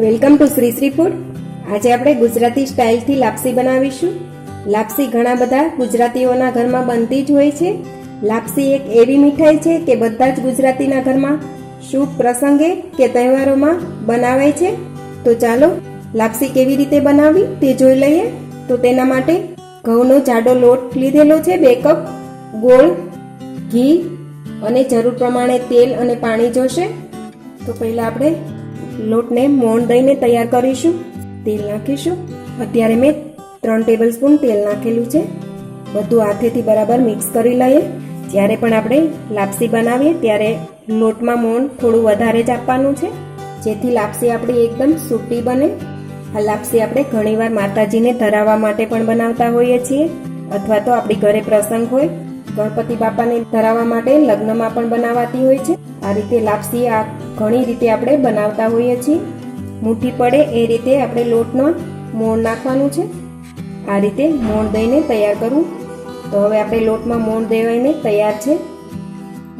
Welcome to Shri Shri food. આજે આપણે ગુજરાતી સ્ટાઇલથી લાપસી બનાવીશું. લાપસી ઘણા બધા ગુજરાતીઓના ઘરમાં બનતી જ હોય છે. લાપસી એક એવી મીઠાઈ છે કે બધા જ ગુજરાતીના ઘરમાં શુભ પ્રસંગે કે તહેવારોમાં બનાવાય છે. તો ચાલો, લાપસી કેવી રીતે બનાવવી તે જોઈ લઈએ. તો તેના માટે ઘઉંનો જાડો લોટ લીધેલો છે બે કપ. ગોળ, ઘી અને જરૂર પ્રમાણે તેલ અને પાણી જોશે. તો પહેલાં આપણે લોટને મોણ દઈને તૈયાર કરીશું, તેલ નાખીશું. અત્યારે મેં ત્રણ ટેબલ સ્પૂન તેલ નાખેલું છે. બધું હાથેથી બરાબર મિક્સ કરી લઈએ. જ્યારે પણ આપણે લાપસી બનાવીએ, ત્યારે લોટમાં મોણ થોડું વધારે જ આપવાનું છે. જેથી લાપસી આપણી એકદમ સૂટી બને. આ લાપસી આપણે ઘણીવાર માતાજીને ધરાવવા માટે પણ બનાવતા હોઈએ છીએ, અથવા તો આપણી ઘરે પ્રસંગ હોય, ગણપતિ બાપાને ધરાવવા માટે લગ્નમાં પણ બનાવાતી હોય છે. આ રીતે લાપસી આ ઘણી રીતે આપણે બનાવતા હોઈએ છીએ. મુઠ્ઠી પડે એ રીતે આપણે લોટનો મોણ નાખવાનું છે. આ રીતે મોણ દઈને તૈયાર કરવું તો હવે આપણે લોટમાં મોણ દેવાઈને તૈયાર છે.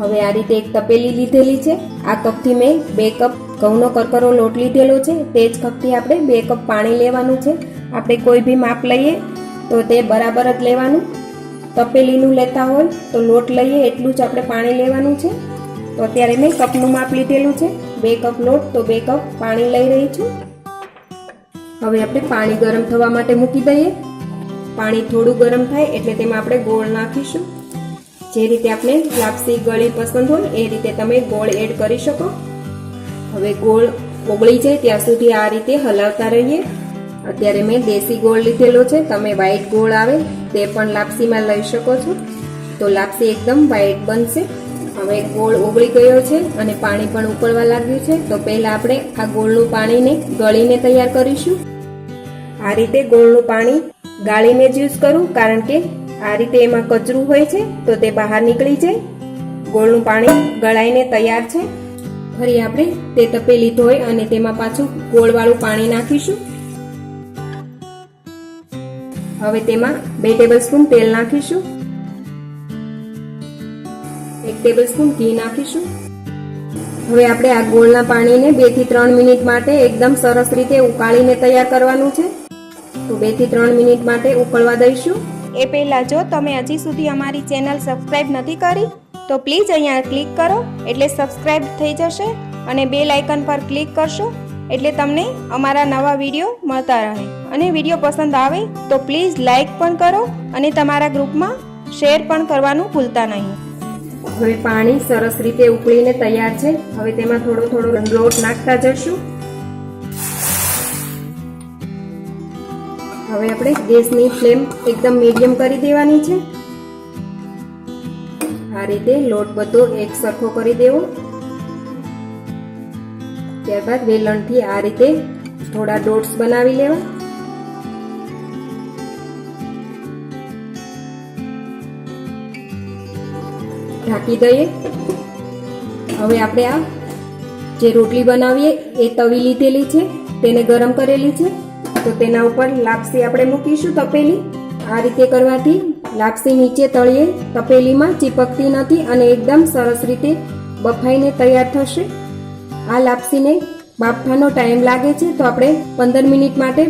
હવે આ રીતે એક તપેલી લીધેલી છે. આ કપથી મેં બે કપ ઘઉંનો કરકરો લોટ લીધેલો છે. તે જ કપથી આપણે બે કપ પાણી લેવાનું છે. આપણે કોઈ બી માપ લઈએ તો તે બરાબર જ લેવાનું. તપેલીનું લેતા હોય તો લોટ લઈએ એટલું જ આપણે પાણી લેવાનું છે. તો અત્યારે મેં કપનું માપ લીધેલું છે. બે કપ લોટ, તો બે કપ પાણી લઈ રહી છું. હવે આપણે પાણી ગરમ થવા માટે મૂકી દઈએ. પાણી થોડું ગરમ થાય એટલે તેમાં આપણે ગોળ નાખીશું. જે રીતે આપણે લાપસી ગળી પસંદ હોય એ રીતે તમે ગોળ એડ કરી શકો. હવે ગોળ ઓગળી જાય ત્યાં સુધી આ રીતે હલાવતા રહીએ. અત્યારે મેં દેશી ગોળ લીધેલો છે. તમે વ્હાઈટ ગોળ આવે તે પણ લાપસીમાં લઈ શકો છો. તો લાપસી એકદમ વ્હાઈટ બનશે. હવે ગોળ ઓગળી ગયો છે અને પાણી પણ ઉકળવા લાગ્યું છે. તો પહેલાં આપણે આ ગોળનું પાણીને ગળીને તૈયાર કરીશું. આ રીતે ગોળનું પાણી ગાળીને જ યુઝ કરું, કારણ કે આ રીતે એમાં કચરું હોય છે, તો તે બહાર નીકળી જાય. ગોળનું પાણી ગળાઈને તૈયાર છે. ફરી આપણે તે તપેલી ધોઈ અને તેમાં પાછું ગોળવાળું પાણી નાખીશું. હવે તેમાં બે ટેબલ સ્પૂન તેલ નાખીશું. ટેબલ સ્પૂન ઘી નાખીશું. હવે આપણે આ ગોળના પાણીને બેથી ત્રણ મિનિટ માટે એકદમ સરસ રીતે ઉકાળીને તૈયાર કરવાનું છે. તો બેથી ત્રણ મિનિટ માટે ઉકળવા દઈશું. એ પહેલાં જો તમે હજી સુધી અમારી ચેનલ સબસ્ક્રાઇબ નથી કરી, તો પ્લીઝ અહીંયા ક્લિક કરો, એટલે સબસ્ક્રાઇબ થઈ જશે અને બે લાઇકન પર ક્લિક કરશો, એટલે તમને અમારા નવા વીડિયો મળતા રહે. અને વીડિયો પસંદ આવે, તો પ્લીઝ લાઇક પણ કરો અને તમારા ગ્રુપમાં શેર પણ કરવાનું ભૂલતા નહીં. હવે પાણી સરસ રીતે ઉકળીને તૈયાર છે. હવે તેમાં થોડો થોડો લોટ નાખતા જશું. હવે આપણે ગેસની ફ્લેમ એકદમ મીડિયમ કરી દેવાની છે. આ રીતે લોટ બધો એક સરખો કરી દેવો. ત્યારબાદ વેલણથી આ રીતે થોડા ડોટ્સ બનાવી લેવા. ઢાંકી દઈએ. હવે આપણે આ જે રોટલી બનાવીએ, એ તવી લીધેલી છે, તેને ગરમ કરેલી છે. તો તેના ઉપર લાપસી આપણે મૂકીશું તપેલી. આ રીતે કરવાથી લાપસી નીચે તળીએ. તપેલીમાં ચીપકતી નથી અને એકદમ સરસ રીતે બફાઈને તૈયાર થશે. આ લાપસીને બાફવાનો ટાઈમ લાગે છે, તો આપણે પંદર મિનિટ માટે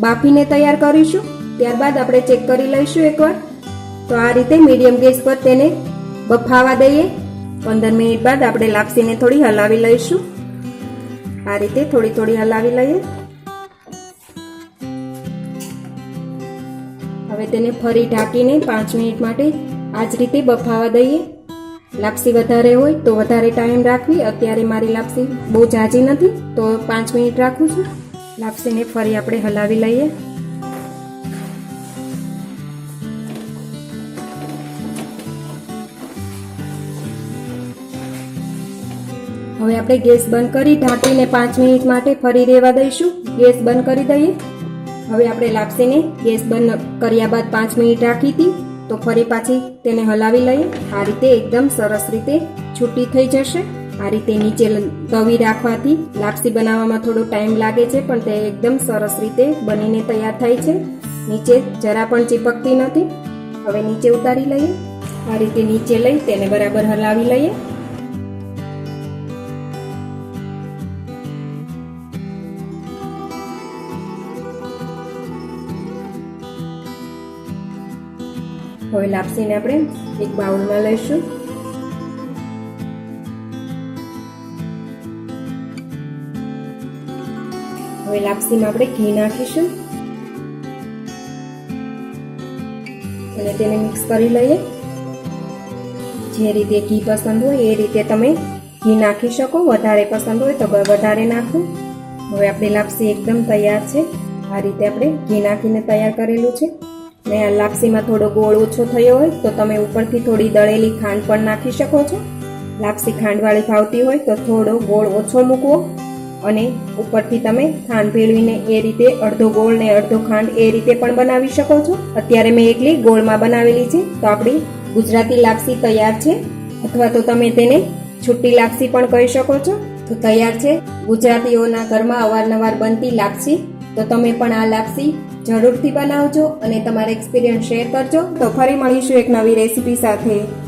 બાફીને તૈયાર કરીશું. ત્યારબાદ આપણે ચેક કરી લઈશું એકવાર. તો આ રીતે મીડિયમ ગેસ પર તેને બફાવા દઈએ. પંદર મિનિટ બાદ આપણે લાપસીને થોડી હલાવી લઈશું. આ રીતે થોડી થોડી હલાવી લઈએ. હવે તેને ફરી ઢાંકીને પાંચ મિનિટ માટે આ જ રીતે બફાવા દઈએ. લાપસી વધારે હોય તો વધારે ટાઈમ રાખવી. અત્યારે મારી લાપસી બહુ જાજી નથી, તો પાંચ મિનિટ રાખું છું. લાપસીને ફરી આપણે હલાવી લઈએ. હવે આપણે ગેસ બંધ કરી ઢાંકીને પાંચ મિનિટ માટે ફરી રહેવા દઈશું. ગેસ બંધ કરી દઈએ. હવે આપણે લાપસીને ગેસ બંધ કર્યા બાદ પાંચ મિનિટ રાખી હતી. તો ફરી પાછી તેને હલાવી લઈએ. આ રીતે એકદમ સરસ રીતે છૂટી થઈ જશે. આ રીતે નીચે તવી રાખવાથી લાપસી બનાવવામાં થોડો ટાઈમ લાગે છે, પણ તે એકદમ સરસ રીતે બનીને તૈયાર થાય છે. નીચે જરા પણ ચીપકતી નથી. હવે નીચે ઉતારી લઈએ. આ રીતે નીચે લઈ તેને બરાબર હલાવી લઈએ. હવે લાપસીને આપણે એક બાઉલમાં લઈશું. હવે લાપસીમાં આપણે ઘી નાખીશું. અને તેને મિક્સ કરી લઈએ. જે રીતે ઘી પસંદ હોય એ રીતે તમે ઘી નાખી શકો. વધારે પસંદ હોય તો વધારે નાખો. હવે આપણી લાપસી એકદમ તૈયાર છે. આ રીતે આપણે ઘી નાખીને તૈયાર કરેલું છે. ને લાપસીમાં થોડો ગોળ ઓછો થયો હોય તો તમે ઉપરથી થોડી દળેલી ખાંડ પણ નાખી શકો છો. લાપસી ખાંડવાળી ભાવતી હોય તો થોડો ગોળ ઓછો મૂકવો અને ઉપરથી તમે ખાંડ ભેળવીને એ રીતે અડધો ગોળ ને અડધો ખાંડ એ રીતે પણ બનાવી શકો છો. અત્યારે મેં એકલી ગોળમાં બનાવેલી છે. તો આપણી ગુજરાતી લાપસી તૈયાર છે. અથવા તો તમે તેને છુટ્ટી લાપસી પણ કહી શકો છો. તો તૈયાર છે. ગુજરાતીઓના ઘરમાં અવારનવાર બનતી લાપસી. તો તમે પણ આ લાપસી જરૂરથી બનાવજો અને તમારા એક્સપિરિયન્સ શેર કરજો. તો ફરી મળીશું એક નવી રેસીપી સાથે.